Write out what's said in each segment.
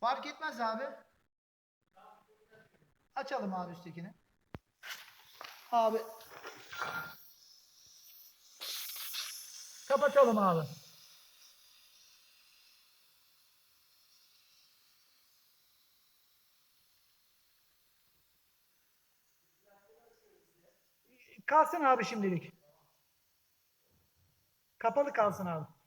Fark etmez abi. Açalım abi üsttekini. Abi. Kapatalım abi. Kalsın abi şimdilik. Kapalı kalsın abi.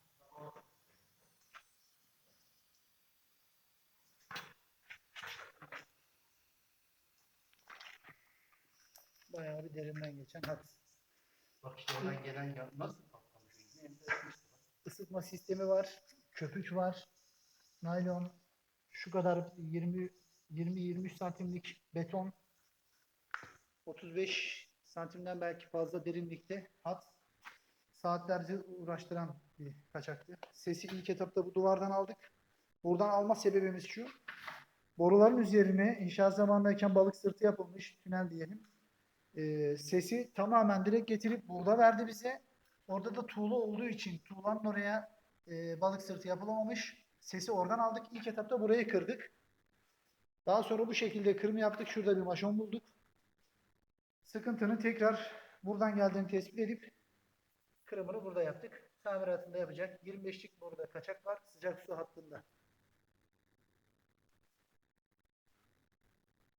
Bayağı bir derinden geçen hat. Bak işte oradan gelen ya nasıl patlamış? Isıtma sistemi var. Köpük var. Naylon. Şu kadar 20 20-23 santimlik beton. 35 santimden belki fazla derinlikte hat. Saatlerce uğraştıran bir kaçaktı. Sesi ilk etapta bu duvardan aldık. Buradan alma sebebimiz şu. Boruların üzerine inşaat zamanındayken balık sırtı yapılmış tünel diyelim. Ee, sesi tamamen direkt getirip burada verdi bize. Orada da tuğla olduğu için tuğlanın oraya e, balık sırtı yapılamamış. Sesi oradan aldık. İlk etapta burayı kırdık. Daha sonra bu şekilde kırım yaptık. Şurada bir maşon bulduk. Sıkıntının tekrar buradan geldiğini tespit edip kırımını burada yaptık. Tamiratını da yapacak. 25'lik burada kaçak var. Sıcak su hattında.